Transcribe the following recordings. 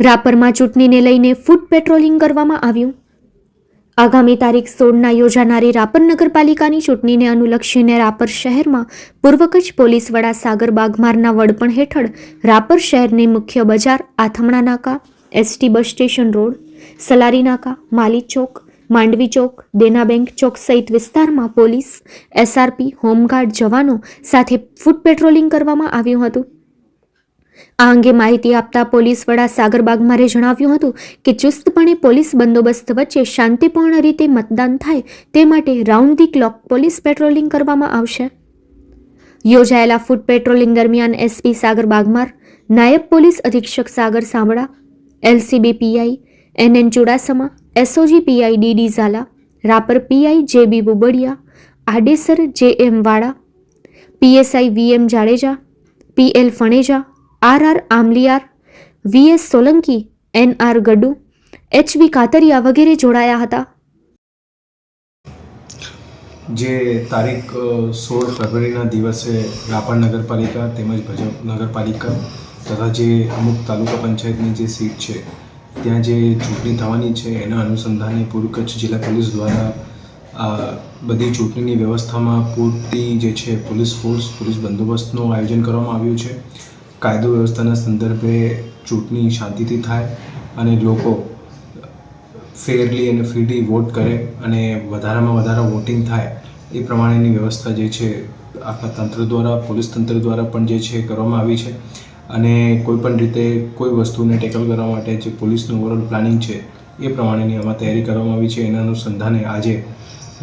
રાપરમાં ચૂંટણીને લઈને ફૂટ પેટ્રોલિંગ કરવામાં આવ્યું. આગામી તારીખ સોળના યોજાનારી રાપર નગરપાલિકાની ચૂંટણીને અનુલક્ષીને રાપર શહેરમાં પૂર્વ કચ્છ પોલીસ વડા સાગર બાગમારના વડપણ હેઠળ રાપર શહેરની મુખ્ય બજાર આથમણા નાકા, ST bus station road, Salari નાકા, માલી ચોક, માંડવી ચોક, દેના બેંક ચોક સહિત વિસ્તારમાં પોલીસ, એસઆરપી, હોમગાર્ડ જવાનો સાથે ફૂટ પેટ્રોલિંગ કરવામાં આવ્યું હતું. આ અંગે માહિતી આપતા પોલીસ વડા સાગર બાગમારે જણાવ્યું હતું કે ચુસ્તપણે પોલીસ બંદોબસ્ત વચ્ચે શાંતિપૂર્ણ રીતે મતદાન થાય તે માટે round the clock police patrolling કરવામાં આવશે. યોજાયેલા ફૂટ પેટ્રોલિંગ દરમિયાન એસપી સાગર બાગમાર, નાયબ પોલીસ અધિક્ષક Sagar Sambhala LCB PI, NN Chudasama, SOG PI DD Zala, Rapar PI JB Bubadiya, Adesar J M Vala, PSI VM Jadeja, PL Phaneja R R Amaliyar VS Solanki, N R Gadu HV Katariya વગેરે જોડાયા હતા. જે તારીખ સોળ ફેબ્રુઆરીના દિવસે રાપર નગરપાલિકા તેમજ ભજપ નગરપાલિકા તથા જે અમુક તાલુકા પંચાયતની જે સીટ છે, ત્યાં જે ચૂંટણી થવાની છે, એના અનુસંધાને પૂર્વ કચ્છ જિલ્લા પોલીસ દ્વારા આ બધી ચૂંટણીની વ્યવસ્થામાં પૂરતી જે છે, પોલીસ ફોર્સ, પોલીસ બંદોબસ્તનું આયોજન કરવામાં આવ્યું છે. કાયદો વ્યવસ્થાના સંદર્ભે ચૂંટણી શાંતિથી થાય અને લોકો ફેરલી અને ફ્રીલી વોટ કરે અને વધારામાં વધારે વોટિંગ થાય, એ પ્રમાણેની વ્યવસ્થા જે છે આખા તંત્ર દ્વારા, પોલીસ તંત્ર દ્વારા પણ જે છે કરવામાં આવી છે. અને કોઈ પણ રીતે કોઈ વસ્તુને ટેકલ કરવા માટે જે પોલીસનું ઓવરઓલ પ્લાનિંગ છે, એ પ્રમાણેની આમાં તૈયારી કરવામાં આવી છે. એના અનુસંધાને આજે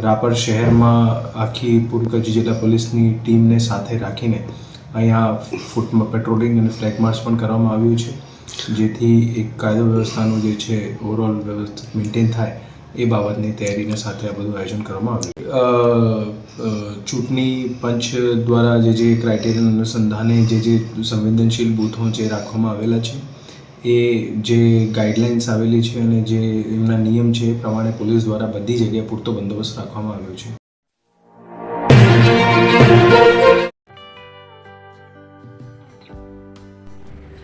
રાપર શહેરમાં આખી પૂર્વ કચ્છ જિલ્લા પોલીસની ટીમને સાથે રાખીને અહીંયા ફૂટમાં પેટ્રોલિંગ અને ફ્લેગ માર્ચ પણ કરવામાં આવ્યું છે. જેથી એક કાયદો વ્યવસ્થાનું જે છે ઓવરઓલ વ્યવસ્થિત મેન્ટેન થાય એ બાબતની તૈયારીને સાથે આ બધું આયોજન કરવામાં આવ્યું ચૂંટણી પંચ દ્વારા જે જે ક્રાઇટેરિયન અનુસંધાને જે જે સંવેદનશીલ બૂથો જે રાખવામાં આવેલા છે, એ જે ગાઈડલાઇન્સ આવેલી છે અને જે એમના નિયમ છે એ પ્રમાણે પોલીસ દ્વારા બધી જગ્યાએ પૂરતો બંદોબસ્ત રાખવામાં આવ્યો છે.